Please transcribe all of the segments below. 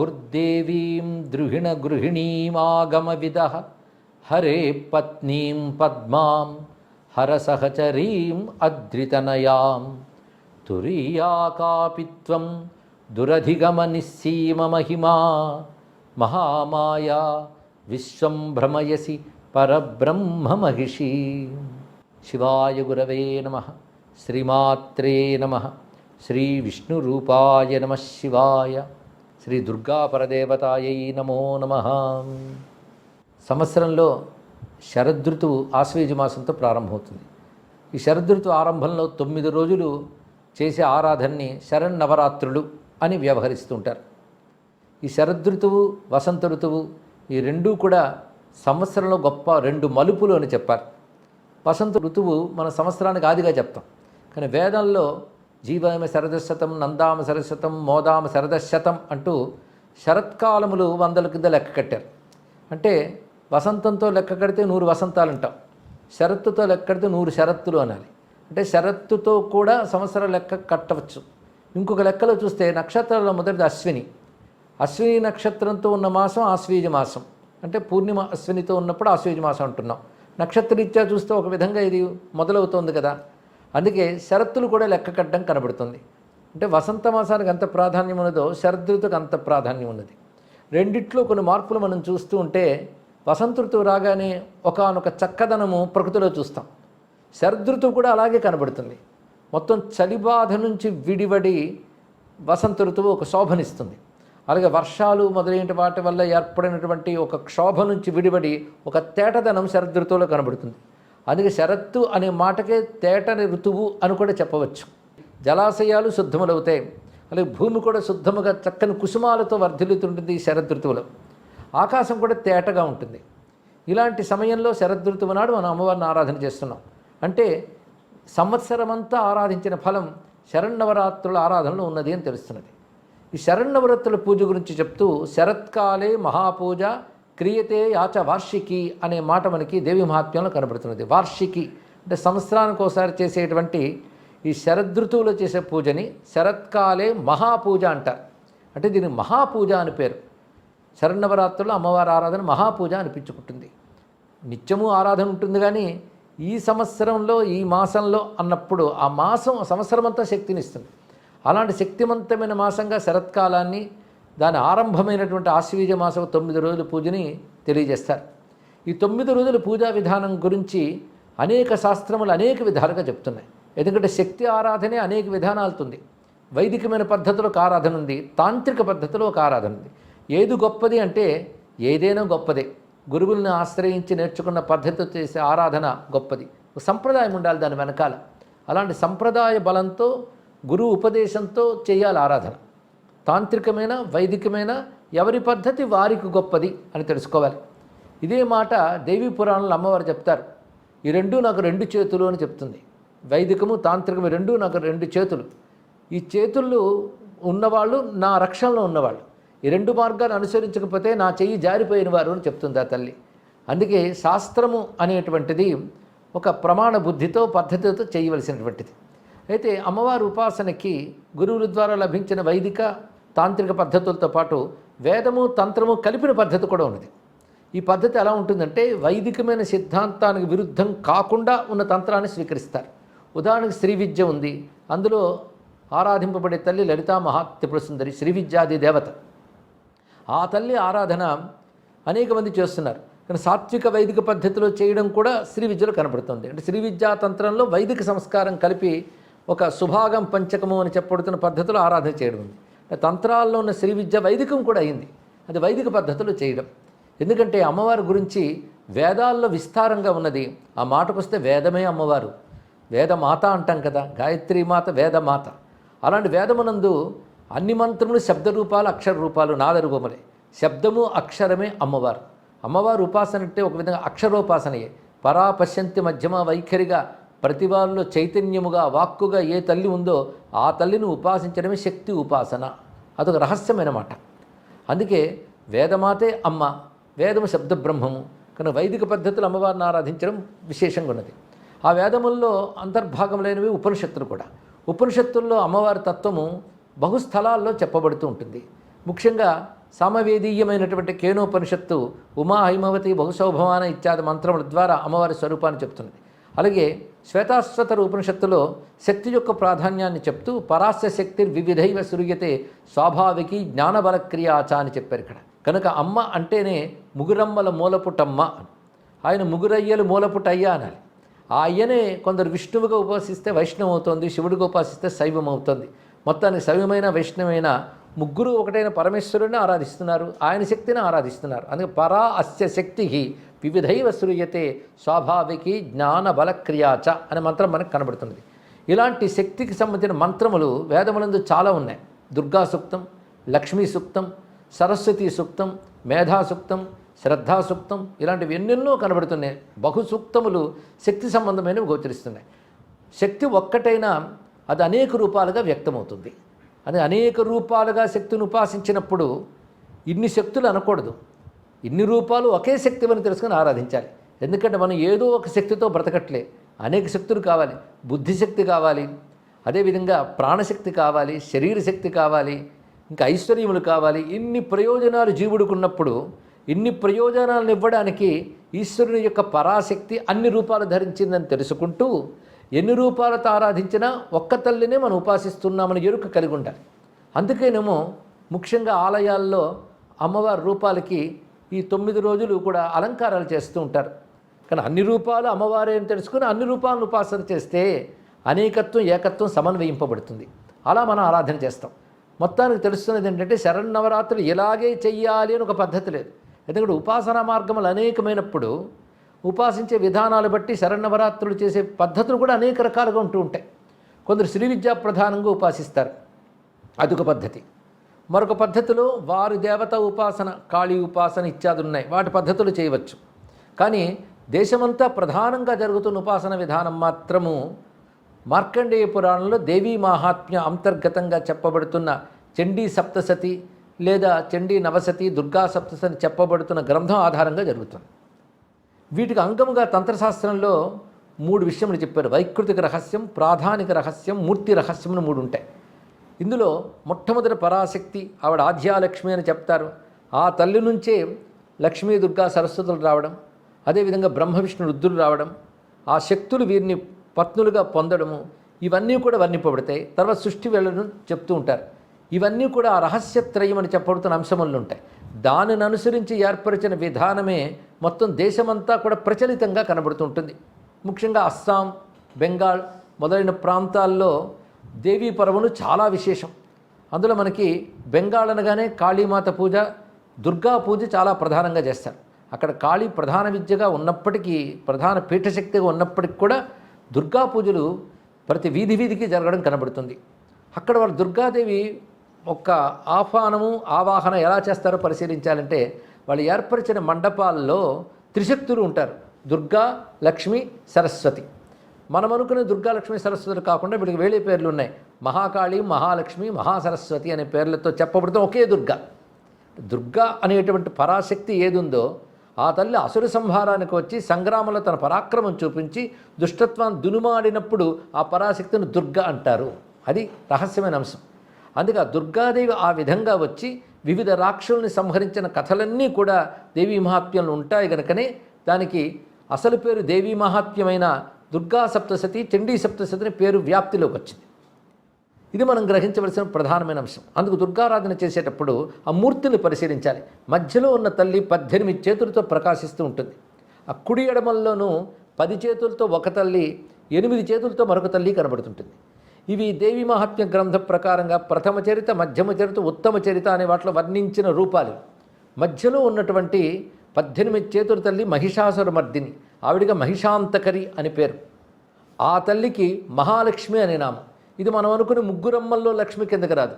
గిరామాహుర్దేవీం ద్రుహిణగృహిణీమాగమవిద హరే పత్నీం పద్మాం హరసహచరీం అద్రితనయాం. తురీయాకాపిత్వం దురధిగమనిస్సీమమహిమా. మహామాయా విశ్వం భ్రమయసి పరబ్రహ్మమహిషీ. శివాయ గురవే నమ. శ్రీమాత్రే నమ. శ్రీ విష్ణురూపాయ నమ శివాయ. శ్రీ దుర్గాపరదేవతాయై నమో నమ. సంవత్సరంలో శరదృతువు ఆశ్వేజ మాసంతో ప్రారంభమవుతుంది. ఈ శరదృతువు ఆరంభంలో తొమ్మిది రోజులు చేసే ఆరాధనని శరన్నవరాత్రులు అని వ్యవహరిస్తుంటారు ఈ శరదృతువు వసంత ఋతువు ఈ రెండూ కూడా సంవత్సరంలో గొప్ప రెండు మలుపులు అని చెప్పారు. వసంత ఋతువు మన సంవత్సరానికి ఆదిగా చెప్తాం. కానీ వేదంలో జీవామ శరదశతం నందామ శరశతం మోదామ శరదశతం అంటూ శరత్కాలములు వందల కింద లెక్క కట్టారు. అంటే వసంతంతో లెక్క కడితే నూరు వసంతాలు అంటాం శరత్తుతో లెక్క కడితే నూరు శరత్తులు అనాలి. అంటే శరత్తుతో కూడా సంవత్సర లెక్క కట్టవచ్చు. ఇంకొక లెక్కలో చూస్తే నక్షత్రాల మొదటిది అశ్విని. అశ్విని నక్షత్రంతో ఉన్న మాసం ఆశ్వీజ మాసం. అంటే పూర్ణిమ అశ్వినితో ఉన్నప్పుడు ఆశ్వీజ మాసం అంటున్నాం. నక్షత్రరీత్యా చూస్తే ఒక విధంగా ఇది మొదలవుతోంది కదా. అందుకే శరత్తులు కూడా లెక్క కట్టడం కనబడుతుంది. అంటే వసంత మాసానికి ఎంత ప్రాధాన్యం ఉన్నదో శరదృతుకు అంత ప్రాధాన్యం ఉన్నది. రెండిట్లో కొన్ని మార్పులు మనం చూస్తూ ఉంటే వసంత ఋతువు రాగానే ఒకనొక చక్కదనము ప్రకృతిలో చూస్తాం. శరదృతువు కూడా అలాగే కనబడుతుంది. మొత్తం చలిబాధ నుంచి విడివడి వసంత ఋతువు ఒక శోభనిస్తుంది. అలాగే వర్షాలు మొదలైన వాటి వల్ల ఏర్పడినటువంటి ఒక క్షోభ నుంచి విడిబడి ఒక తేటదనం శరదృతువులో కనబడుతుంది. అందుకే శరత్తు అనే మాటకే తేటని ఋతువు అని కూడా చెప్పవచ్చు. జలాశయాలు శుద్ధములవుతాయి. అలాగే భూమి కూడా శుద్ధముగా చక్కని కుసుమాలతో వర్ధిల్లుతుంటుంది ఈ శరదృతువులో ఆకాశం కూడా తేటగా ఉంటుంది. ఇలాంటి సమయంలో శరదృతువు నాడు మనం అమ్మవారిని ఆరాధన చేస్తున్నాం. అంటే సంవత్సరమంతా ఆరాధించిన ఫలం శరన్నవరాత్రుల ఆరాధనలో ఉన్నది అని తెలుస్తున్నది. ఈ శరణవరాత్రుల పూజ గురించి చెప్తూ శరత్కాలే మహాపూజ క్రియతే యాచ వార్షికి అనే మాట మనకి దేవి మహాత్మ్యంలో కనబడుతున్నది. వార్షికి అంటే సంవత్సరానికి ఒకసారి చేసేటువంటి ఈ శరదృతువులో చేసే పూజని శరత్కాలే మహాపూజ అంటారు అంటే దీనికి మహాపూజ అని పేరు. శరన్నవరాత్రులు అమ్మవారి ఆరాధన మహాపూజ అనిపించుకుంటుంది. నిత్యము ఆరాధన ఉంటుంది కానీ ఈ సంవత్సరంలో ఈ మాసంలో అన్నప్పుడు ఆ మాసం సంవత్సరం అంతా శక్తినిస్తుంది అలాంటి శక్తివంతమైన మాసంగా శరత్కాలాన్ని దాని ఆరంభమైనటువంటి ఆశ్వీజ మాసం తొమ్మిది రోజుల పూజని తెలియజేస్తారు. ఈ తొమ్మిది రోజుల పూజా విధానం గురించి అనేక శాస్త్రములు అనేక విధాలుగా చెప్తున్నాయి. ఎందుకంటే శక్తి ఆరాధనే అనేక విధానాలుతుంది. వైదికమైన పద్ధతిలో ఒక ఆరాధన ఉంది. తాంత్రిక పద్ధతిలో ఒక ఆరాధన ఉంది. ఏది గొప్పది అంటే ఏదైనా గొప్పదే. గురువుల్ని ఆశ్రయించి నేర్చుకున్న పద్ధతితో చేసే ఆరాధన గొప్పది. ఒక సంప్రదాయం ఉండాలి దాని వెనకాల. అలాంటి సంప్రదాయ బలంతో గురువు ఉపదేశంతో చేయాలి ఆరాధన. తాంత్రికమైన వైదికమైన ఎవరి పద్ధతి వారికి గొప్పది అని తెలుసుకోవాలి. ఇదే మాట దేవీ పురాణంలో అమ్మవారు చెప్తారు. ఈ రెండు నాకు రెండు చేతులు అని చెప్తుంది. వైదికము తాంత్రికము రెండు నాకు రెండు చేతులు. ఈ చేతులు ఉన్నవాళ్ళు నా రక్షణలో ఉన్నవాళ్ళు. ఈ రెండు మార్గాలు అనుసరించకపోతే నా చెయ్యి జారిపోయిన వారు అని చెప్తుంది ఆ తల్లి. అందుకే శాస్త్రము అనేటువంటిది ఒక ప్రమాణ బుద్ధితో పద్ధతితో చేయవలసినటువంటిది. అయితే అమ్మవారి ఉపాసనకి గురువుల ద్వారా లభించిన వైదిక తాంత్రిక పద్ధతులతో పాటు వేదము తంత్రము కలిపిన పద్ధతి కూడా ఉన్నది. ఈ పద్ధతి ఎలా ఉంటుందంటే వైదికమైన సిద్ధాంతానికి విరుద్ధం కాకుండా ఉన్న తంత్రాన్ని స్వీకరిస్తారు. ఉదాహరణకు శ్రీ విద్య ఉంది. అందులో ఆరాధింపబడే తల్లి లలితా మహాత్రిపుర సుందరి శ్రీ విద్యాది దేవత. ఆ తల్లి ఆరాధన అనేక మంది చేస్తున్నారు. కానీ సాత్విక వైదిక పద్ధతిలో చేయడం కూడా శ్రీ విద్యలో కనబడుతుంది అంటే శ్రీ విద్యా తంత్రంలో వైదిక సంస్కారం కలిపి ఒక సుభాగం పంచకము అని చెప్పబడుతున్న పద్ధతిలో ఆరాధన చేయడం ఉంది. తంత్రాల్లో ఉన్న శ్రీ విద్య వైదికం కూడా అయింది. అది వైదిక పద్ధతిలో చేయడం. ఎందుకంటే అమ్మవారి గురించి వేదాల్లో విస్తారంగా ఉన్నది. ఆ మాటకొస్తే వేదమే అమ్మవారు. వేదమాత అంటాం కదా గాయత్రి మాత వేదమాత. అలాంటి వేదమునందు అన్ని మంత్రములు శబ్ద రూపాలు అక్షర రూపాలు నాద రూపములే శబ్దము అక్షరమే అమ్మవారు. అమ్మవారు ఉపాసన అంటే ఒక విధంగా అక్షరోపాసనయే. పరాపశ్యంతి మధ్యమ వైఖరిగా ప్రతి చైతన్యముగా వాక్కుగా ఏ తల్లి ఉందో ఆ తల్లిని ఉపాసించడమే శక్తి ఉపాసన. అదొక రహస్యమైన మాట. అందుకే వేదమాతే అమ్మ వేదము శబ్ద బ్రహ్మము కానీ వైదిక పద్ధతులు అమ్మవారిని ఆరాధించడం విశేషంగా ఉన్నది ఆ వేదముల్లో అంతర్భాగములైనవి ఉపనిషత్తులు కూడా. ఉపనిషత్తుల్లో అమ్మవారి తత్వము బహుస్థలాల్లో చెప్పబడుతూ ఉంటుంది. ముఖ్యంగా సామవేదీయమైనటువంటి కేనోపనిషత్తు ఉమా హైమవతి బహుశోభమాన ఇత్యాది మంత్రముల ద్వారా అమ్మవారి స్వరూపాన్ని చెప్తున్నది. అలాగే శ్వేతాశ్వతర ఉపనిషత్తులో శక్తి యొక్క ప్రాధాన్యాన్ని చెప్తూ పరాస్య శక్తి వివిధైవ సృయతే స్వాభావికి జ్ఞానబలక్రియాచ అని చెప్పారు ఇక్కడ. కనుక అమ్మ అంటేనే ముగురమ్మల మూలపుటమ్మ ఆయన ముగురయ్యలు మూలపుటయ్య అనాలి. ఆ అయ్యనే కొందరు విష్ణువుగా ఉపాసిస్తే వైష్ణవం అవుతుంది శివుడిగా ఉపాసిస్తే శైవం అవుతుంది మొత్తానికి శైవమైన వైష్ణవమైన ముగ్గురు ఒకటైన పరమేశ్వరుడిని ఆరాధిస్తున్నారు ఆయన శక్తిని ఆరాధిస్తున్నారు. అందుకే పరా అస్య శక్తి వివిధైవ సృయతే స్వాభావికి జ్ఞాన బలక్రియాచ అనే మంత్రం మనకు కనబడుతుంది ఇలాంటి శక్తికి సంబంధించిన మంత్రములు వేదములందు చాలా ఉన్నాయి. దుర్గా సూక్తం లక్ష్మీ సూక్తం సరస్వతి సూక్తం మేధా సూక్తం శ్రద్ధా సూక్తం ఇలాంటివి ఎన్నెన్నో కనబడుతున్నాయి. బహు సూక్తములు శక్తి సంబంధమైనవి గోచరిస్తున్నాయి. శక్తి ఒక్కటైనా అది అనేక రూపాలుగా వ్యక్తమవుతుంది. అది అనేక రూపాలుగా శక్తిని ఉపాసించినప్పుడు ఇన్ని శక్తులు అనకూడదు. ఇన్ని రూపాలు ఒకే శక్తివని తెలుసుకొని ఆరాధించాలి. ఎందుకంటే మనం ఏదో ఒక శక్తితో బ్రతకట్లే. అనేక శక్తులు కావాలి. బుద్ధిశక్తి కావాలి. అదేవిధంగా ప్రాణశక్తి కావాలి. శరీర శక్తి కావాలి. ఇంకా ఐశ్వర్యములు కావాలి. ఇన్ని ప్రయోజనాలు జీవుడికి ఉన్నప్పుడు ఇన్ని ప్రయోజనాలను ఇవ్వడానికి ఈశ్వరుని యొక్క పరాశక్తి అన్ని రూపాలు ధరించిందని తెలుసుకుంటూ ఎన్ని రూపాలతో ఆరాధించినా ఒక్క తల్లినే మనం ఉపాసిస్తున్నామని ఎరుక కలిగి ఉండాలి. అందుకేనేమో ముఖ్యంగా ఆలయాల్లో అమ్మవారి రూపాలకి ఈ తొమ్మిది రోజులు కూడా అలంకారాలు చేస్తూ ఉంటారు. కానీ అన్ని రూపాలు అమ్మవారే అని తెలుసుకుని అన్ని రూపాలను ఉపాసన చేస్తే అనేకత్వం ఏకత్వం సమన్వయింపబడుతుంది. అలా మనం ఆరాధన చేస్తాం. మొత్తానికి తెలుస్తున్నది ఏంటంటే శరన్నవరాత్రులు ఇలాగే చెయ్యాలి అని ఒక పద్ధతి లేదు. ఎందుకంటే ఉపాసనా మార్గములు అనేకమైనప్పుడు ఉపాసించే విధానాలు బట్టి శరన్నవరాత్రులు చేసే పద్ధతులు కూడా అనేక రకాలుగా ఉంటూ ఉంటాయి. కొందరు శ్రీ విద్యా ప్రధానంగా ఉపాసిస్తారు. అదొక పద్ధతి. మరొక పద్ధతిలో వారి దేవత ఉపాసన కాళీ ఉపాసన ఇత్యాది ఉన్నాయి. వాటి పద్ధతులు చేయవచ్చు. కానీ దేశమంతా ప్రధానంగా జరుగుతున్న ఉపాసన విధానం మాత్రము మార్కండేయ పురాణంలో దేవీ మహాత్మ్య అంతర్గతంగా చెప్పబడుతున్న చండీ సప్తసతి లేదా చండీ నవసతి దుర్గా సప్తసతి చెప్పబడుతున్న గ్రంథం ఆధారంగా జరుగుతుంది. వీటికి అంగముగా తంత్రశాస్త్రంలో మూడు విషయములు చెప్పారు. వైకృతిక రహస్యం ప్రాధానిక రహస్యం మూర్తి రహస్యములు మూడు ఉంటాయి. ఇందులో మొట్టమొదటి పరాశక్తి ఆవిడ ఆధ్యాలక్ష్మి అని చెప్తారు. ఆ తల్లి నుంచే లక్ష్మీ దుర్గా సరస్వతులు రావడం అదేవిధంగా బ్రహ్మ విష్ణు రుద్రులు రావడం ఆ శక్తులు వీరిని పత్నులుగా పొందడము ఇవన్నీ కూడా వర్ణింపబడతాయి. తర్వాత సృష్టి వెళ్ళడం చెప్తూ ఉంటారు. ఇవన్నీ కూడా ఆ రహస్యత్రయం అని చెప్పబడుతున్న అంశములు ఉంటాయి. దానిని అనుసరించి ఏర్పరిచిన విధానమే మొత్తం దేశమంతా కూడా ప్రచలితంగా కనబడుతుంటుంది ముఖ్యంగా అస్సాం బెంగాల్ మొదలైన ప్రాంతాల్లో దేవీ పర్వములు చాలా విశేషం. అందులో మనకి బెంగాల్ అనగానే కాళీమాత పూజ దుర్గా పూజ చాలా ప్రధానంగా చేస్తారు. అక్కడ కాళీ ప్రధాన విద్యగా ఉన్నప్పటికీ ప్రధాన పీఠశక్తిగా ఉన్నప్పటికీ కూడా దుర్గా పూజలు ప్రతి వీధి వీధికి జరగడం కనబడుతుంది. అక్కడ వారు దుర్గాదేవి ఒక ఆహ్వానము ఆవాహన ఎలా చేస్తారో పరిశీలించాలంటే వాళ్ళు ఏర్పరిచిన మండపాల్లో త్రిశక్తులు ఉంటారు. దుర్గా లక్ష్మి సరస్వతి. మనం అనుకునే దుర్గాలక్ష్మి సరస్వతులు కాకుండా వీటికి వేరే పేర్లు ఉన్నాయి. మహాకాళి మహాలక్ష్మి మహాసరస్వతి అనే పేర్లతో చెప్పబడుతున్న ఒకే దుర్గ. దుర్గా అనేటువంటి పరాశక్తి ఏదుందో ఆ తల్లి అసురు సంహారానికి వచ్చి సంగ్రామంలో తన పరాక్రమం చూపించి దుష్టత్వాన్ని దునుమాడినప్పుడు ఆ పరాశక్తిని దుర్గా అంటారు. అది రహస్యమైన అంశం. అందుకే ఆ దుర్గాదేవి ఆ విధంగా వచ్చి వివిధ రాక్షుల్ని సంహరించిన కథలన్నీ కూడా దేవీ మహాత్మ్యంలో ఉంటాయి కనుకనే దానికి అసలు పేరు దేవీ మహాత్మ్యమైన దుర్గా సప్తశతి చండీ సప్తశతి అనే పేరు వ్యాప్తిలోకి వచ్చింది. ఇది మనం గ్రహించవలసిన ప్రధానమైన అంశం. అందుకు దుర్గారాధన చేసేటప్పుడు ఆ మూర్తిని పరిశీలించాలి. మధ్యలో ఉన్న తల్లి పద్దెనిమిది చేతులతో ప్రకాశిస్తూ ఉంటుంది. ఆ కుడి ఎడమల్లోనూ పది చేతులతో ఒక తల్లి ఎనిమిది చేతులతో మరొక తల్లి కనబడుతుంటుంది. ఇవి దేవి మహాత్మ్య గ్రంథ ప్రకారంగా ప్రథమ చరిత మధ్యమ చరిత ఉత్తమ చరిత అనే వాటిలో వర్ణించిన రూపాలు. మధ్యలో ఉన్నటువంటి పద్దెనిమిది చేతుల తల్లి మహిషాసుర మర్దిని ఆవిడిగా మహిషాంతకరి అని పేరు. ఆ తల్లికి మహాలక్ష్మి అనే నామం. ఇది మనం అనుకునే ముగ్గురమ్మల్లో లక్ష్మి కిందకి రాదు.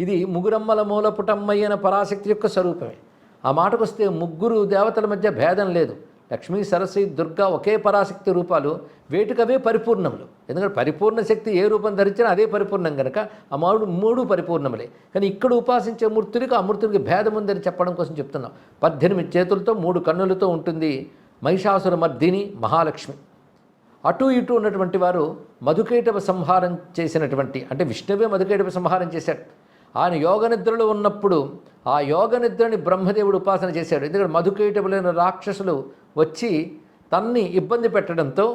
ఇది ముగ్గురమ్మల మూలపుటమ్మయ్యన పరాశక్తి యొక్క స్వరూపమే. ఆ మాటకు వస్తే ముగ్గురు దేవతల మధ్య భేదం లేదు. లక్ష్మీ సరస్వతి దుర్గా ఒకే పరాశక్తి రూపాలు వేటికవే పరిపూర్ణములు. ఎందుకంటే పరిపూర్ణ శక్తి ఏ రూపం ధరించినా అదే పరిపూర్ణం కనుక ఆ మూడు మూడు పరిపూర్ణములే. కానీ ఇక్కడ ఉపాసించే మూర్తులకు ఆ మూర్తుడికి భేదం ఉందని చెప్పడం కోసం చెప్తున్నాం. పద్దెనిమిది చేతులతో మూడు కన్నులతో ఉంటుంది. మహిషాసుర మర్దిని మహాలక్ష్మి. అటు ఇటు ఉన్నటువంటి వారు మధుకైటవ సంహారం చేసినటువంటి అంటే విష్ణువే మధుకైటవ సంహారం చేశాడు. ఆయన యోగ నిద్రలో ఉన్నప్పుడు ఆ యోగ నిద్రని బ్రహ్మదేవుడు ఉపాసన చేశాడు. ఎందుకంటే మధుకైటములైన రాక్షసులు వచ్చి తన్ని ఇబ్బంది పెట్టడంతో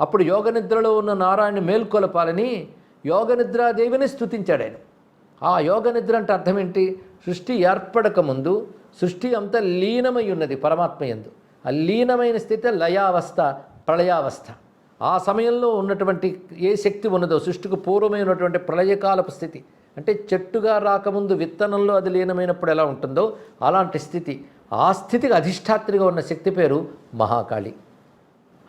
అప్పుడు యోగ నిద్రలో ఉన్న నారాయణ మేల్కొలపాలని యోగ నిద్రాదేవిని స్థుతించాడు ఆయన. ఆ యోగ నిద్ర అంటే అర్థం ఏంటి? సృష్టి ఏర్పడక ముందు సృష్టి అంతా లీనమై ఉన్నది పరమాత్మ ఎందు లీనమైన స్థితి లయావస్థ ప్రళయావస్థ. ఆ సమయంలో ఉన్నటువంటి ఏ శక్తి ఉన్నదో సృష్టికి పూర్వమైనటువంటి ప్రళయకాలపు స్థితి. అంటే చెట్టుగా రాకముందు విత్తనంలో అది లీనమైనప్పుడు ఎలా ఉంటుందో అలాంటి స్థితి. ఆ స్థితికి అధిష్టాత్రిగా ఉన్న శక్తి పేరు మహాకాళి.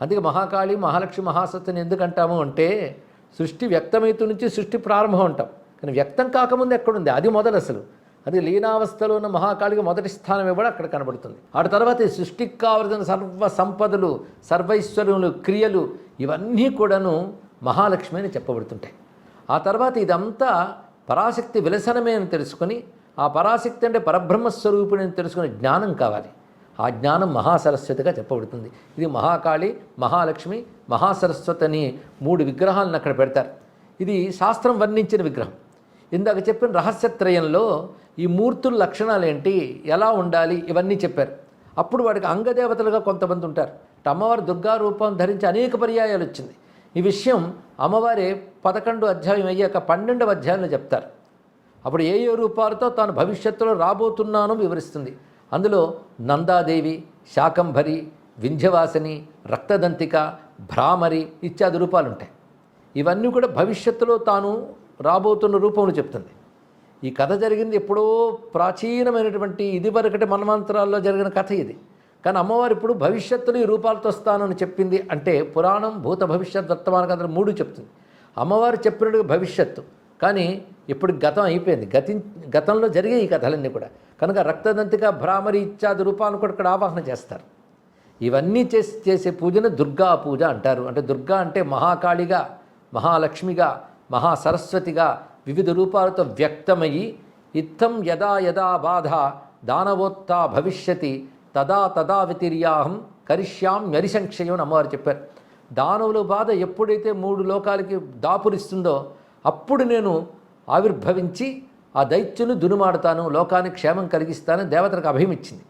అందుకే మహాకాళి మహాలక్ష్మి మహాసత్తుని ఎందుకు అంటాము అంటే సృష్టి వ్యక్తమైతు నుంచి సృష్టి ప్రారంభం అంటాం. కానీ వ్యక్తం కాకముందు ఎక్కడుంది? అది మొదలు అసలు అది లీనావస్థలో ఉన్న మహాకాళికి మొదటి స్థానం ఇవ్వడం అక్కడ కనబడుతుంది. ఆ తర్వాత సృష్టికి కావలసిన సర్వ సంపదలు సర్వైశ్వర్యములు క్రియలు ఇవన్నీ కూడాను మహాలక్ష్మి అని చెప్పబడుతుంటాయి. ఆ తర్వాత ఇదంతా పరాశక్తి విలసనమే అని తెలుసుకొని ఆ పరాశక్తి అంటే పరబ్రహ్మస్వరూపిణి అని తెలుసుకునే జ్ఞానం కావాలి. ఆ జ్ఞానం మహాసరస్వతిగా చెప్పబడుతుంది. ఇది మహాకాళి మహాలక్ష్మి మహాసరస్వతి అని మూడు విగ్రహాలను అక్కడ పెడతారు. ఇది శాస్త్రం వర్ణించిన విగ్రహం. ఇందాక చెప్పిన రహస్యత్రయంలో ఈ మూర్తుల లక్షణాలు ఏంటి ఎలా ఉండాలి ఇవన్నీ చెప్పారు. అప్పుడు వాడికి అంగదేవతలుగా కొంతమంది ఉంటారు. అంటే అమ్మవారు దుర్గా రూపం ధరించి అనేక పర్యాయాలు వచ్చింది. ఈ విషయం అమ్మవారి పదకొండు అధ్యాయం అయ్యాక పన్నెండవ అధ్యాయంలో చెప్తారు. అప్పుడు ఏ ఏ రూపాలతో తాను భవిష్యత్తులో రాబోతున్నానో వివరిస్తుంది. అందులో నందాదేవి శాకంభరి వింధ్యవాసిని రక్తదంతిక భ్రామరి ఇత్యాది రూపాలు ఉంటాయి ఇవన్నీ కూడా భవిష్యత్తులో తాను రాబోతున్న రూపంలో చెప్తుంది. ఈ కథ జరిగింది ఎప్పుడో ప్రాచీనమైనటువంటి ఇదివరకటి మన్వంతరాల్లో జరిగిన కథ ఇది. కానీ అమ్మవారు ఇప్పుడు భవిష్యత్తులో ఈ రూపాలతో వస్తానని చెప్పింది అంటే పురాణం భూత భవిష్యత్ వర్తమాన కథలు మూడు చెప్తుంది. అమ్మవారు చెప్పినట్టుగా భవిష్యత్తు. కానీ ఇప్పుడు గతం అయిపోయింది. గతి గతంలో జరిగే ఈ కథలన్నీ కూడా. కనుక రక్తదంతిక భ్రామరి ఇత్యాది రూపాలను కూడా ఇక్కడ ఆవాహన చేస్తారు. ఇవన్నీ చేసి చేసే పూజను దుర్గా పూజ అంటారు. అంటే దుర్గా అంటే మహాకాళిగా మహాలక్ష్మిగా మహాసరస్వతిగా వివిధ రూపాలతో వ్యక్తమయ్యి ఇత్తం యదా యదా బాధ దానవోత్తా భవిష్యతి తదా తదా వ్యతిర్యాహం కరిష్యామ్యరిసంక్షయం అమ్మవారు చెప్పారు. దానవుల బాధ ఎప్పుడైతే మూడు లోకాలకి దాపురిస్తుందో అప్పుడు నేను ఆవిర్భవించి ఆ దైత్యును దునుమాడతాను లోకానికి క్షేమం కలిగిస్తాను దేవతలకు అభయం ఇచ్చింది.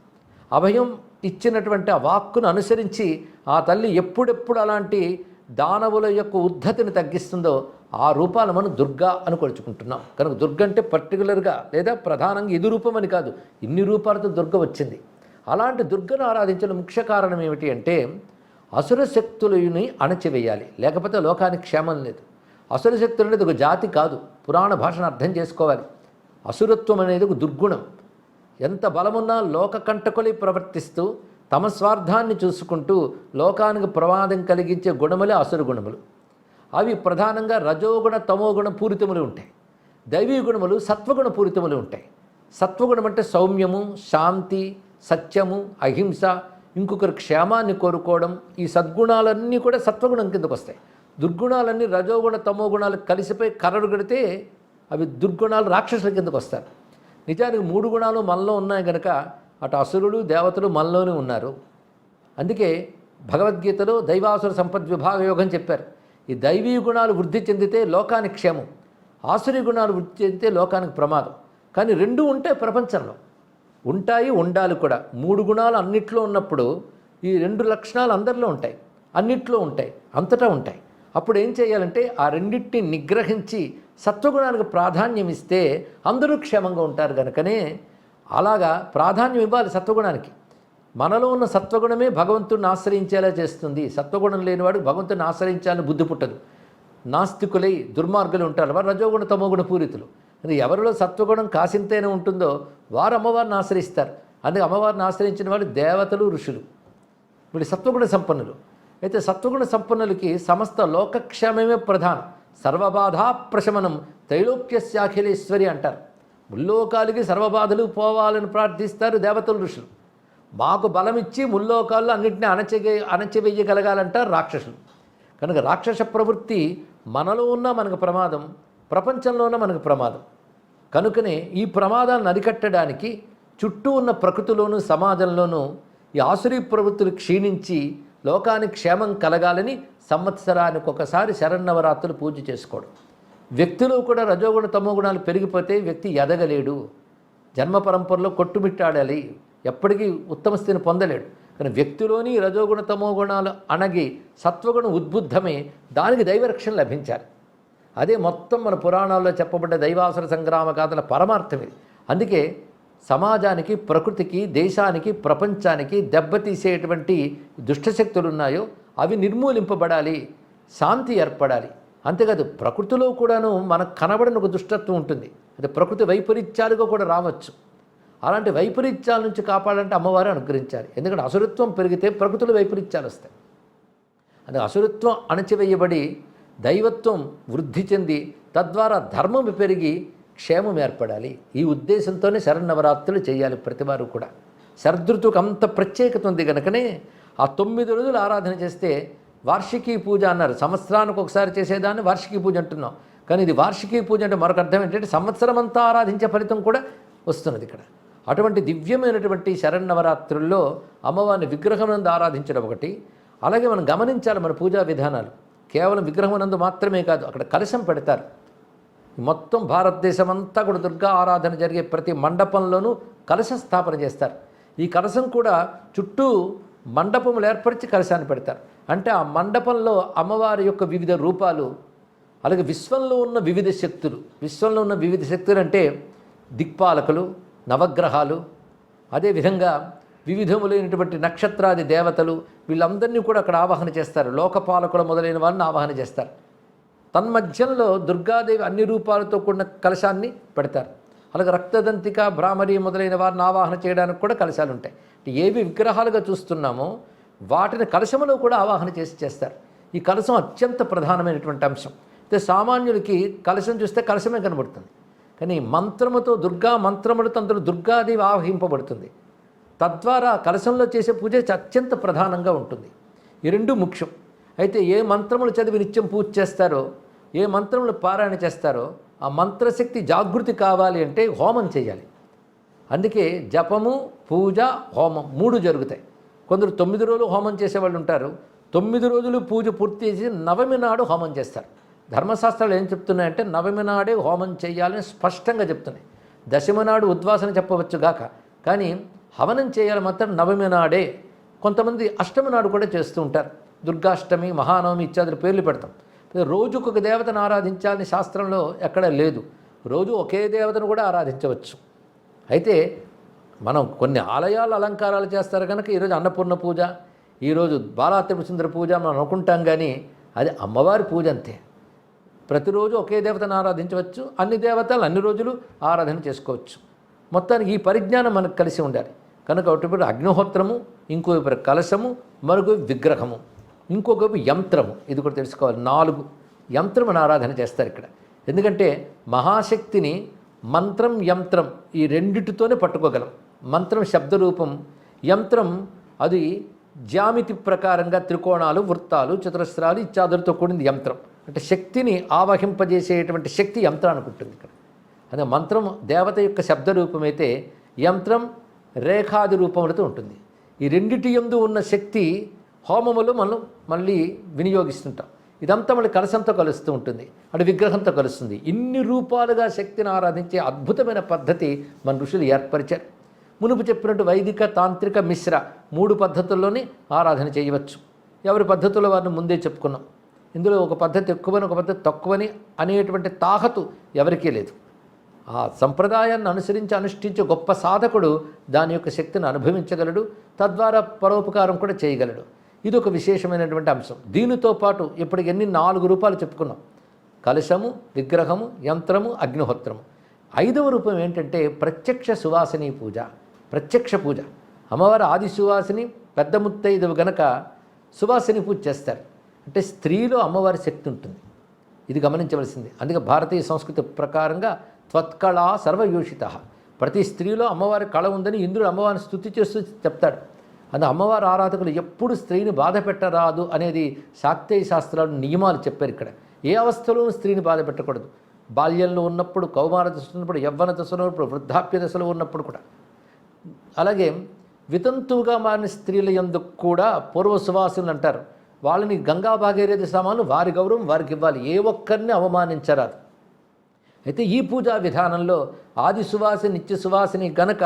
అభయం ఇచ్చినటువంటి ఆ వాక్కును అనుసరించి ఆ తల్లి ఎప్పుడెప్పుడు అలాంటి దానవుల యొక్క ఉద్ధతిని తగ్గిస్తుందో ఆ రూపాన్ని మనం దుర్గా అని కొలుచుకుంటున్నాం. కనుక దుర్గ అంటే పర్టికులర్గా లేదా ప్రధానంగా ఇది రూపం అని కాదు. ఇన్ని రూపాలతో దుర్గ వచ్చింది. అలాంటి దుర్గను ఆరాధించిన ముఖ్య కారణం ఏమిటి అంటే అసుర శక్తులని అణచివేయాలి. లేకపోతే లోకానికి క్షేమం లేదు. అసుర శక్తులు అనేది ఒక జాతి కాదు. పురాణ భాషను అర్థం చేసుకోవాలి. అసురత్వం అనేది ఒక దుర్గుణం. ఎంత బలమున్నా లోక కంటకొలి ప్రవర్తిస్తూ తమ స్వార్థాన్ని చూసుకుంటూ లోకానికి ప్రమాదం కలిగించే గుణములే అసురు గుణములు. అవి ప్రధానంగా రజోగుణ తమోగుణ పూరితములు ఉంటాయి. దైవీ గుణములు సత్వగుణ పూరితములు ఉంటాయి. సత్వగుణం అంటే సౌమ్యము శాంతి సత్యము అహింస ఇంకొకరి క్షేమాన్ని కోరుకోవడం ఈ సద్గుణాలన్నీ కూడా సత్వగుణం కిందకు వస్తాయి. దుర్గుణాలన్నీ రజోగుణ తమోగుణాలు కలిసిపోయి కర్రడు కడితే అవి దుర్గుణాలు రాక్షసుల కిందకు వస్తారు. నిజానికి మూడు గుణాలు మనలో ఉన్నాయి కనుక అటు అసురుడు దేవతలు మనలోనే ఉన్నారు. అందుకే భగవద్గీతలో దైవాసుర సంపద్ విభాగ యోగం చెప్పారు. ఈ దైవీ గుణాలు వృద్ధి చెందితే లోకానికి క్షేమం ఆసురీ గుణాలు వృద్ధి చెందితే లోకానికి ప్రమాదం. కానీ రెండు ఉంటాయి ప్రపంచంలో. ఉంటాయి ఉండాలి కూడా. మూడు గుణాలు అన్నిట్లో ఉన్నప్పుడు ఈ రెండు లక్షణాలు అందరిలో ఉంటాయి. అన్నిట్లో ఉంటాయి అంతటా ఉంటాయి. అప్పుడు ఏం చేయాలంటే ఆ రెండింటిని నిగ్రహించి సత్వగుణానికి ప్రాధాన్యం ఇస్తే అందరూ క్షేమంగా ఉంటారు కనుకనే అలాగా ప్రాధాన్యం ఇవ్వాలి సత్వగుణానికి. మనలో ఉన్న సత్వగుణమే భగవంతుడిని ఆశ్రయించేలా చేస్తుంది. సత్వగుణం లేనివాడు భగవంతుని ఆశ్రయించాలని బుద్ధి పుట్టదు. నాస్తికులై దుర్మార్గులు ఉంటారు. వారు రజోగుణ తమోగుణ పూరితులు. అది ఎవరిలో సత్వగుణం కాసింతైనా ఉంటుందో వారు అమ్మవారిని ఆశ్రయిస్తారు. అందుకే అమ్మవారిని ఆశ్రయించిన వాళ్ళు దేవతలు ఋషులు. వీళ్ళు సత్వగుణ సంపన్నులు. అయితే సత్వగుణ సంపన్నులకి సమస్త లోకక్షేమమే ప్రధానం. సర్వబాధా ప్రశమనం త్రైలోక్యశాఖిలేశ్వరి అంటారు. ముల్లోకాలకి సర్వబాధలు పోవాలని ప్రార్థిస్తారు దేవతలు ఋషులు. మాకు బలమిచ్చి ముల్లోకాల్లో అన్నింటినీ అణచిగే అణచివేయగలగాలంటారు రాక్షసులు. కనుక రాక్షస ప్రవృత్తి మనలో ఉన్న మనకు ప్రమాదం ప్రపంచంలోనే మనకు ప్రమాదం. కనుకనే ఈ ప్రమాదాలను అరికట్టడానికి చుట్టూ ఉన్న ప్రకృతిలోనూ సమాజంలోనూ ఈ ఆసురీ ప్రవృత్తులు క్షీణించి లోకానికి క్షేమం కలగాలని సంవత్సరానికి ఒకసారి శరన్నవరాత్రులు పూజ చేసుకోవడం. వ్యక్తిలో కూడా రజోగుణ తమోగుణాలు పెరిగిపోతే వ్యక్తి ఎదగలేడు. జన్మ పరంపరలో కొట్టుమిట్టాడాలి. ఎప్పటికీ ఉత్తమ స్థితిని పొందలేడు. కానీ వ్యక్తిలోని రజోగుణ తమో గుణాలు అణగి సత్వగుణం ఉద్బుద్ధమే దానికి దైవరక్షణ లభించాలి. అదే మొత్తం మన పురాణాల్లో చెప్పబడ్డ దైవాసుర సంగ్రామ గాథల పరమార్థం ఇది. అందుకే సమాజానికి ప్రకృతికి దేశానికి ప్రపంచానికి దెబ్బతీసేటువంటి దుష్టశక్తులు ఉన్నాయో అవి నిర్మూలింపబడాలి శాంతి ఏర్పడాలి. అంతేకాదు ప్రకృతిలో కూడాను మనకు కనబడిన ఒక దుష్టత్వం ఉంటుంది. అది ప్రకృతి వైపరీత్యాలుగా కూడా రావచ్చు. అలాంటి వైపరీత్యాల నుంచి కాపాడాలంటే అమ్మవారు అనుగ్రహించాలి. ఎందుకంటే అసురత్వం పెరిగితే ప్రకృతులు వైపరీత్యాలు వస్తాయి. అది అసురత్వం అణచివేయబడి దైవత్వం వృద్ధి చెంది తద్వారా ధర్మం పెరిగి క్షేమం ఏర్పడాలి. ఈ ఉద్దేశంతోనే శరణవరాత్రులు చేయాలి ప్రతివారు కూడా. శరదృతుకు అంత ప్రత్యేకత ఉంది కనుకనే ఆ తొమ్మిది రోజులు ఆరాధన చేస్తే వార్షికీ పూజ అన్నారు. సంవత్సరానికి ఒకసారి చేసేదాన్ని వార్షికీ పూజ అంటున్నాం. కానీ ఇది వార్షికీ పూజ అంటే మరొక అర్థం ఏంటంటే సంవత్సరం అంతా ఆరాధించే ఫలితం కూడా వస్తున్నది ఇక్కడ. అటువంటి దివ్యమైనటువంటి శరన్నవరాత్రుల్లో అమ్మవారిని విగ్రహంనందు ఆరాధించడం ఒకటి. అలాగే మనం గమనించాలి మన పూజా విధానాలు. కేవలం విగ్రహంనందు మాత్రమే కాదు అక్కడ కలశం పెడతారు. మొత్తం భారతదేశం అంతా కూడా దుర్గా ఆరాధన జరిగే ప్రతి మండపంలోనూ కలశ స్థాపన చేస్తారు. ఈ కలశం కూడా చుట్టూ మండపములు ఏర్పరిచి కలశాన్ని పెడతారు. అంటే ఆ మండపంలో అమ్మవారి యొక్క వివిధ రూపాలు అలాగే విశ్వంలో ఉన్న వివిధ శక్తులు. విశ్వంలో ఉన్న వివిధ శక్తులు అంటే దిక్పాలకులు నవగ్రహాలు అదేవిధంగా వివిధములైనటువంటి నక్షత్రాది దేవతలు వీళ్ళందరినీ కూడా అక్కడ ఆవాహన చేస్తారు. లోకపాలకుల మొదలైన వారిని ఆవాహన చేస్తారు. తన్మధ్యంలో దుర్గాదేవి అన్ని రూపాలతో కూడిన కలశాన్ని పెడతారు. అలాగే రక్తదంతిక భ్రామరి మొదలైన వారిని ఆవాహన చేయడానికి కూడా కలశాలు ఉంటాయి. ఏవి విగ్రహాలుగా చూస్తున్నామో వాటిని కలశములో కూడా ఆవాహన చేసి చేస్తారు. ఈ కలశం అత్యంత ప్రధానమైనటువంటి అంశం. అయితే సామాన్యులకి కలశం చూస్తే కలశమే కనబడుతుంది. కానీ మంత్రముతో దుర్గా మంత్రములతో అందులో దుర్గాదేవి ఆవహింపబడుతుంది. తద్వారా కలశంలో చేసే పూజ అత్యంత ప్రధానంగా ఉంటుంది. ఈ రెండు ముఖ్యం. అయితే ఏ మంత్రములు చదివి నిత్యం పూజ చేస్తారో ఏ మంత్రములు పారాయణ చేస్తారో ఆ మంత్రశక్తి జాగృతి కావాలి అంటే హోమం చేయాలి. అందుకే జపము పూజ హోమం మూడు జరుగుతాయి. కొందరు తొమ్మిది రోజులు హోమం చేసేవాళ్ళు ఉంటారు. తొమ్మిది రోజులు పూజ పూర్తి చేసి నవమి నాడు హోమం చేస్తారు. ధర్మశాస్త్రాలు ఏం చెప్తున్నాయంటే నవమి నాడే హోమం చేయాలని స్పష్టంగా చెప్తున్నాయి. దశమి నాడు ఉద్వాసన చెప్పవచ్చు గాక కానీ హవనం చేయాలి మాత్రం నవమి నాడే. కొంతమంది అష్టమి నాడు కూడా చేస్తూ ఉంటారు. దుర్గాష్టమి మహానవమి ఇత్యాదుల పేర్లు పెడతాం. రోజుకు ఒక దేవతను ఆరాధించాలని శాస్త్రంలో ఎక్కడ లేదు. రోజు ఒకే దేవతను కూడా ఆరాధించవచ్చు. అయితే మనం కొన్ని ఆలయాలు అలంకారాలు చేస్తారు కనుక ఈరోజు అన్నపూర్ణ పూజ ఈరోజు బాలాత్రిపుసుందర పూజ మనం అనుకుంటాం కానీ అది అమ్మవారి పూజ అంతే. ప్రతిరోజు ఒకే దేవతను ఆరాధించవచ్చు. అన్ని దేవతలు అన్ని రోజులు ఆరాధన చేసుకోవచ్చు. మొత్తానికి ఈ పరిజ్ఞానం మనకు కలిసి ఉండాలి. కనుక ఒకటి అగ్నిహోత్రము ఇంకొక కలశము మరొక విగ్రహము ఇంకొక యంత్రము. ఇది కూడా తెలుసుకోవాలి. నాలుగు యంత్రమును ఆరాధన చేస్తారు ఇక్కడ. ఎందుకంటే మహాశక్తిని మంత్రం యంత్రం ఈ రెండిటితోనే పట్టుకోగలం. మంత్రం శబ్దరూపం యంత్రం అది జ్యామితి ప్రకారంగా త్రికోణాలు వృత్తాలు చతురస్రాలు ఇత్యాదులతో కూడింది యంత్రం. అంటే శక్తిని ఆవహింపజేసేటువంటి శక్తి యంత్రానికి ఉంటుంది ఇక్కడ. అదే మంత్రం దేవత యొక్క శబ్ద రూపమైతే యంత్రం రేఖాది రూపములతో ఉంటుంది. ఈ రెండిటి ఎందు ఉన్న శక్తి హోమములు మనం మళ్ళీ వినియోగిస్తుంటాం. ఇదంతా మళ్ళీ కలశంతో కలుస్తూ ఉంటుంది. అటు విగ్రహంతో కలుస్తుంది. ఇన్ని రూపాలుగా శక్తిని ఆరాధించే అద్భుతమైన పద్ధతి మన ఋషులు ఏర్పరిచారు. మునుపు చెప్పినట్టు వైదిక తాంత్రిక మిశ్ర మూడు పద్ధతుల్లోనే ఆరాధన చేయవచ్చు. ఎవరి పద్ధతుల వారిని ముందే చెప్పుకున్నాం. ఇందులో ఒక పద్ధతి ఎక్కువని ఒక పద్ధతి తక్కువని అనేటువంటి తాహతు ఎవరికీ లేదు. ఆ సంప్రదాయాన్ని అనుసరించి అనుష్ఠించే గొప్ప సాధకుడు దాని యొక్క శక్తిని అనుభవించగలడు తద్వారా పరోపకారం కూడా చేయగలడు. ఇది ఒక విశేషమైనటువంటి అంశం. దీనితో పాటు ఇప్పటికి ఎన్ని నాలుగు రూపాలు చెప్పుకున్నాం. కలశము విగ్రహము యంత్రము అగ్నిహోత్రము. ఐదవ రూపం ఏంటంటే ప్రత్యక్ష సువాసిని పూజ ప్రత్యక్ష పూజ. అమ్మవారి ఆది సువాసిని పెద్ద ముత్తైదవు గనక సువాసిని పూజ చేస్తారు. అంటే స్త్రీలో అమ్మవారి శక్తి ఉంటుంది. ఇది గమనించవలసింది. అందుకే భారతీయ సంస్కృతి ప్రకారంగా త్వత్కళ సర్వయోషిత. ప్రతి స్త్రీలో అమ్మవారి కళ ఉందని ఇంద్రుడు అమ్మవారిని స్థుతి చేస్తూ చెప్తాడు. అందు అమ్మవారి ఆరాధకులు ఎప్పుడు స్త్రీని బాధ పెట్టరాదు అనేది శాక్తేయ శాస్త్రాలు నియమాలు చెప్పారు ఇక్కడ. ఏ అవస్థలోనూ స్త్రీని బాధ పెట్టకూడదు. బాల్యంలో ఉన్నప్పుడు కౌమార దశలో ఉన్నప్పుడు యవ్వన దశలో ఉన్నప్పుడు వృద్ధాప్య దశలో ఉన్నప్పుడు కూడా. అలాగే వితంతువుగా మారిన స్త్రీల ఎందుకు కూడా పూర్వ సువాసులు అంటారు. వాళ్ళని గంగా భాగీరథి సమానం వారి గౌరవం వారికి ఇవ్వాలి. ఏ ఒక్కరిని అవమానించరాదు. అయితే ఈ పూజా విధానంలో ఆది సువాసిని నిత్య సువాసిని గనక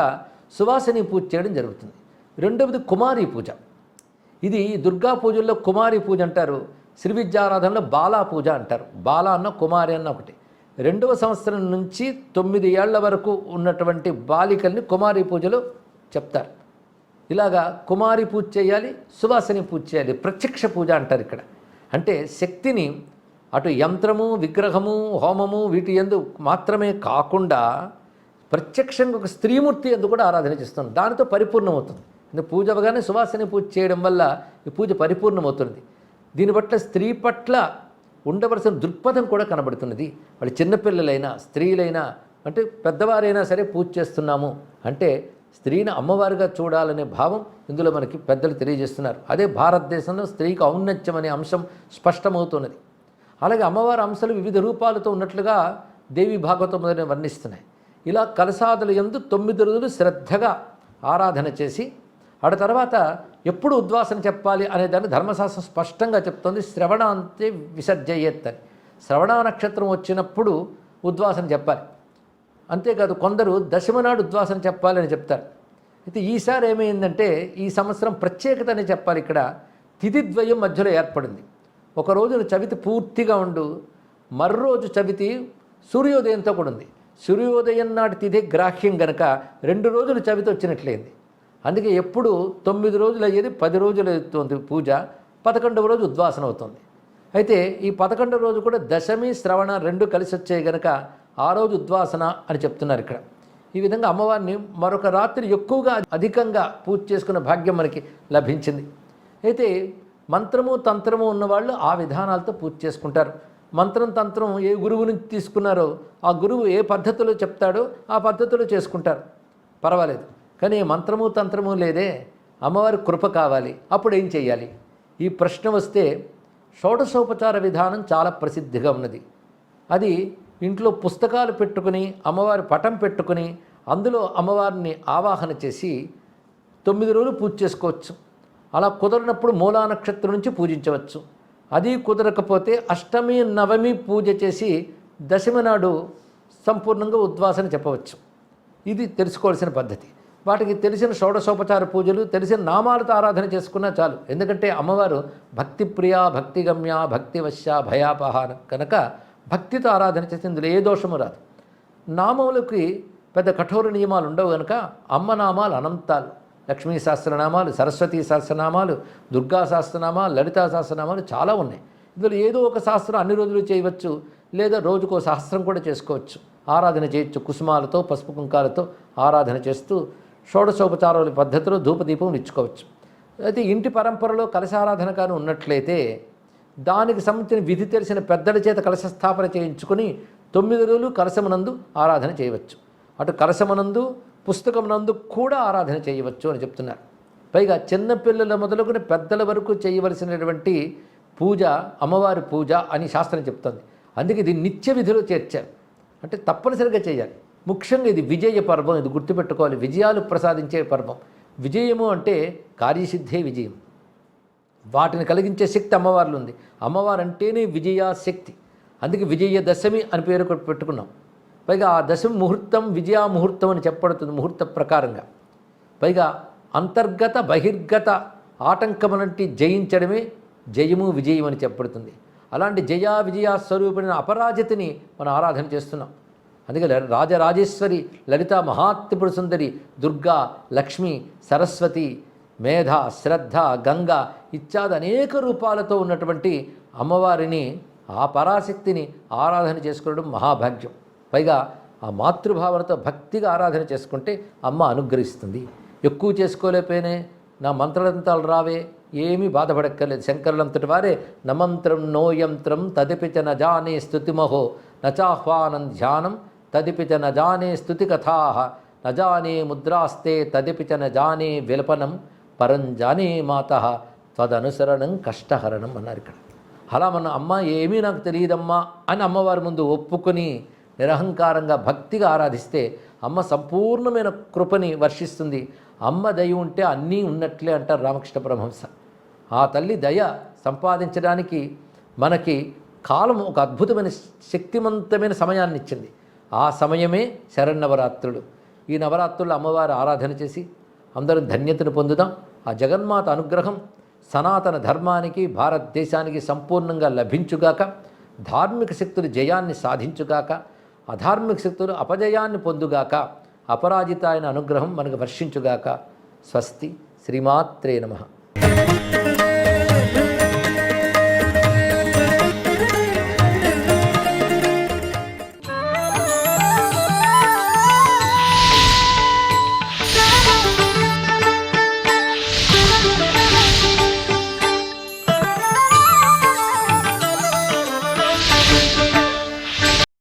సువాసిని పూజ చేయడం జరుగుతుంది. రెండవది కుమారి పూజ. ఇది దుర్గా పూజల్లో కుమారి పూజ అంటారు. శ్రీ విద్యారాధనలో బాలా పూజ అంటారు. బాలా అన్న కుమారి అన్న ఒకటి. రెండవ సంవత్సరం నుంచి తొమ్మిది ఏళ్ళ వరకు ఉన్నటువంటి బాలికల్ని కుమారి పూజలో చెప్తారు. ఇలాగా కుమారి పూజ చేయాలి సువాసిని పూజ చేయాలి ప్రత్యక్ష పూజ అంటారు ఇక్కడ. అంటే శక్తిని అటు యంత్రము విగ్రహము హోమము వీటి ఎందు మాత్రమే కాకుండా ప్రత్యక్షంగా ఒక స్త్రీమూర్తి ఎందు కూడా ఆరాధన చేస్తుంది దానితో పరిపూర్ణమవుతుంది. అంటే పూజ అవగానే సువాసన పూజ చేయడం వల్ల ఈ పూజ పరిపూర్ణమవుతుంది. దీని పట్ల స్త్రీ పట్ల ఉండవలసిన దృక్పథం కూడా కనబడుతున్నది. వాళ్ళు చిన్నపిల్లలైనా స్త్రీలైనా అంటే పెద్దవారైనా సరే పూజ చేస్తున్నాము అంటే స్త్రీని అమ్మవారిగా చూడాలనే భావం ఇందులో మనకి పెద్దలు తెలియజేస్తున్నారు. అదే భారతదేశంలో స్త్రీకి ఔన్నత్యం అనే అంశం స్పష్టమవుతున్నది. అలాగే అమ్మవారి అంశాలు వివిధ రూపాలతో ఉన్నట్లుగా దేవి భాగవతం మొదలైన వర్ణిస్తున్నాయి. ఇలా కలసాదులు ఎందు తొమ్మిది రోజులు శ్రద్ధగా ఆరాధన చేసి ఆడ తర్వాత ఎప్పుడు ఉద్వాసన చెప్పాలి అనే దాన్ని ధర్మశాస్త్రం స్పష్టంగా చెప్తోంది. శ్రవణ అంతే విసర్జయ్యత్ శ్రవణ నక్షత్రం వచ్చినప్పుడు ఉద్వాసన చెప్పాలి. అంతేకాదు కొందరు దశమనాడు ఉద్వాసం ఉద్వాసన చెప్పాలని చెప్తారు. అయితే ఈసారి ఏమైందంటే ఈ సంవత్సరం ప్రత్యేకత అని చెప్పాలి ఇక్కడ. తిథిద్వయం మధ్యలో ఏర్పడింది. ఒక రోజున చవితి పూర్తిగా ఉండు మర్రోజు చవితి సూర్యోదయంతో కూడా ఉంది. సూర్యోదయం నాటి తిథి గ్రాహ్యం గనక రెండు రోజులు చవితి వచ్చినట్లయింది. అందుకే ఎప్పుడు తొమ్మిది రోజులు అయ్యేది పది రోజులు అవుతుంది పూజ పదకొండవ రోజు ఉద్వాసన అవుతుంది. అయితే ఈ పదకొండవ రోజు కూడా దశమి శ్రవణ రెండు కలిసి వచ్చే గనక ఆ రోజు ఉద్వాసన అని చెప్తున్నారు ఇక్కడ. ఈ విధంగా అమ్మవారిని మరొక రాత్రి ఎక్కువగా అధికంగా పూజ చేసుకున్న భాగ్యం మనకి లభించింది. అయితే మంత్రము తంత్రము ఉన్నవాళ్ళు ఆ విధానాలతో పూజ చేసుకుంటారు. మంత్రం తంత్రం ఏ గురువు నుంచి తీసుకున్నారో ఆ గురువు ఏ పద్ధతిలో చెప్తాడో ఆ పద్ధతిలో చేసుకుంటారు. పర్వాలేదు. కానీ మంత్రము తంత్రము లేదే. అమ్మవారి కృప కావాలి. అప్పుడు ఏం చేయాలి? ఈ ప్రశ్న వస్తే షోడశోపచార విధానం చాలా ప్రసిద్ధిగా ఉన్నది. అది ఇంట్లో పుస్తకాలు పెట్టుకుని అమ్మవారి పటం పెట్టుకుని అందులో అమ్మవారిని ఆవాహన చేసి తొమ్మిది రోజులు పూజ చేసుకోవచ్చు. అలా కుదరినప్పుడు మూలా నక్షత్రం నుంచి పూజించవచ్చు. అది కుదరకపోతే అష్టమి నవమి పూజ చేసి దశమి నాడు సంపూర్ణంగా ఉద్వాసన చెప్పవచ్చు. ఇది తెలుసుకోవాల్సిన పద్ధతి. వాటికి తెలిసిన షోడశోపచార పూజలు తెలిసిన నామాలతో ఆరాధన చేసుకున్నా చాలు. ఎందుకంటే అమ్మవారు భక్తి భక్తిగమ్య భక్తివశ్య గమ్య భయాపహ కనుక భక్తితో ఆరాధన చేస్తే ఇందులో ఏ దోషము రాదు. నామములకి పెద్ద కఠోర నియమాలు ఉండవు కనుక అమ్మ నామాలు అనంతాలు. లక్ష్మీ సహస్రనామాలు సరస్వతి సహస్రనామాలు దుర్గా సహస్రనామాలు లలితా సహస్రనామాలు చాలా ఉన్నాయి. ఇందులో ఏదో ఒక శాస్త్రం అన్ని రోజులు చేయవచ్చు లేదా రోజుకో సహస్రం కూడా చేసుకోవచ్చు. ఆరాధన చేయొచ్చు కుసుమాలతో పసుపు కుంకాలతో ఆరాధన చేస్తూ షోడశోపచారాల పద్ధతిలో ధూపదీపం ఇచ్చుకోవచ్చు. అయితే ఇంటి పరంపరలో కలశారాధన కానీ ఉన్నట్లయితే దానికి సంబంధించిన విధి తెలిసిన పెద్దల చేత కలశ స్థాపన చేయించుకుని తొమ్మిది రోజులు కలశమునందు ఆరాధన చేయవచ్చు. అటు కలశమునందు పుస్తకమునందు కూడా ఆరాధన చేయవచ్చు అని చెప్తున్నారు. పైగా చిన్నపిల్లల మొదలుకొని పెద్దల వరకు చేయవలసినటువంటి పూజ అమ్మవారి పూజ అని శాస్త్రం చెప్తుంది. అందుకే ఇది నిత్య విధిలో చేర్చారు. అంటే తప్పనిసరిగా చేయాలి. ముఖ్యంగా ఇది విజయ పర్వం. ఇది గుర్తుపెట్టుకోవాలి. విజయాలు ప్రసాదించే పర్వం. విజయము అంటే కార్యసిద్ధే విజయం. వాటిని కలిగించే శక్తి అమ్మవార్లు ఉంది అమ్మవారు అంటేనే విజయాశక్తి అందుకే విజయదశమి అని పేరు పెట్టుకున్నాం. పైగా ఆ దశమి ముహూర్తం విజయా ముహూర్తం అని చెప్పబడుతుంది ముహూర్త ప్రకారంగా. పైగా అంతర్గత బహిర్గత ఆటంకములంటి జయించడమే జయము విజయం అని చెప్పబడుతుంది. అలాంటి జయా విజయా స్వరూపిణ అపరాజితిని మనం ఆరాధన చేస్తున్నాం. అందుకే ల- రాజరాజేశ్వరి లలిత మహాత్రిపుర సుందరి దుర్గా లక్ష్మి సరస్వతి మేధ శ్రద్ధ గంగ ఇత్యాది అనేక రూపాలతో ఉన్నటువంటి అమ్మవారిని ఆ పరాశక్తిని ఆరాధన చేసుకోవడం మహాభాగ్యం. పైగా ఆ మాతృభావనతో భక్తిగా ఆరాధన చేసుకుంటే అమ్మ అనుగ్రహిస్తుంది. ఎక్కువ చేసుకోలేకపోయినే నా మంత్రదంతాలు రావే ఏమీ బాధపడక్కర్లేదు. శంకరులంతటి వారే నమంత్రం నో యంత్రం నజానే స్థుతిమహో నచాహ్వానం ధ్యానం తదిపిత నజానే స్థుతి స్తుతి కథా నజానే ముద్రాస్తే తదిపిత నజానే విలపనం పరంజానే మాత తదనుసరణం కష్టహరణం అన్నారు ఇక్కడ. అలా మన అమ్మ ఏమీ నాకు తెలియదమ్మా అని అమ్మవారి ముందు ఒప్పుకొని నిరహంకారంగా భక్తిగా ఆరాధిస్తే అమ్మ సంపూర్ణమైన కృపని వర్షిస్తుంది. అమ్మ దయ ఉంటే అన్నీ ఉన్నట్లే అంటారు రామకృష్ణ పరమహంస. ఆ తల్లి దయ సంపాదించడానికి మనకి కాలం ఒక అద్భుతమైన శక్తివంతమైన సమయాన్ని ఇచ్చింది. ఆ సమయమే శరన్నవరాత్రులు. ఈ నవరాత్రులు అమ్మవారి ఆరాధన చేసి అందరం ధన్యతను పొందుదాం. ఆ జగన్మాత అనుగ్రహం సనాతన ధర్మానికి భారతదేశానికి సంపూర్ణంగా లభించుగాక ధార్మిక శక్తులు జయాన్ని సాధించుగాక అధార్మిక శక్తులు అపజయాన్ని పొందుగాక అపరాజిత అయిన అనుగ్రహం మనకు వర్షించుగాక స్వస్తి శ్రీమాత్రే నమః.